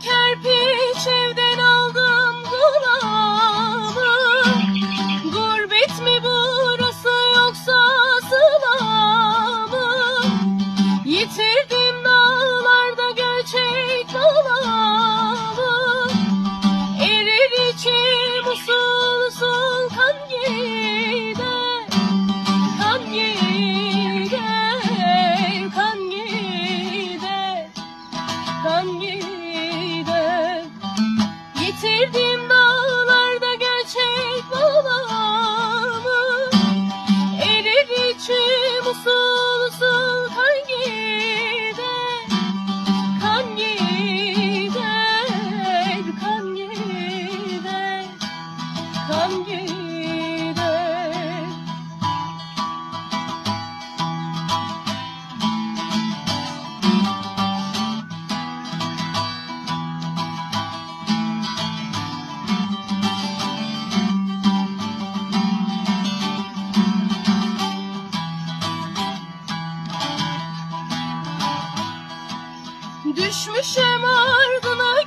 kerpiç evde. getirdim Düşmüşem ardına